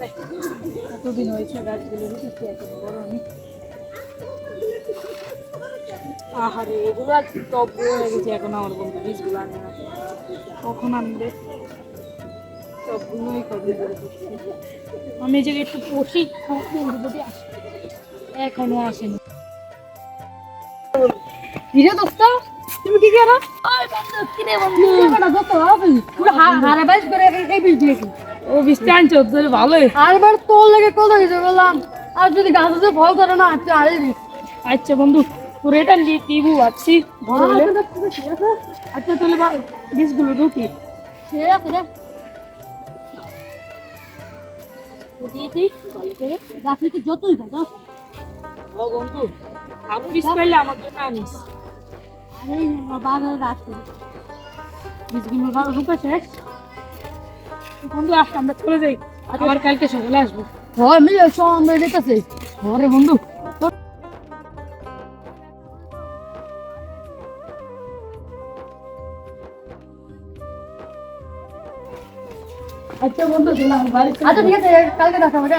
কতদিন হয়েছে গাছগুলো এখন বড় আমি। আহারে এগুলো আর টপ হয়ে গেছে এখন আমার বন্ধু বীজগুলো আনবে না। কখন আনবে? সবগুলোই কবে আমি এই জায়গায় একটু বন্ধু আসে। এখনও আসেনি। কিরে দোস্ত তুমি কি করো? বন্ধু না যত হবে। পুরো হারে বাইশ করে এই- দিয়েছি ও বৃষ্টি আনছো তোর ভালোই। আর এবার তোর লাগে কোথা গেছে বললাম আর যদি গাছ ফল করে না তুই আরে আচ্ছা বন্ধু তোর এটা নিয়ে টিভু আছি বড় হলে আচ্ছা তাহলে বীজগুলো ঢুকি ঠিক আছে রে। ভালো যতই ও বন্ধু আরও বীজ পাইলে আমার জন্য আনিস। আরে বীজগুলো ঢুকেছে। বন্ধু আসলে আমরা চলে যাই। আবার কালকে সকালে আসব। হয় মিলে আমরা যেতেছি। ঘরে বন্ধু। আচ্ছা বন্ধু আচ্ছা ঠিক আছে কালকে দেখা হবে।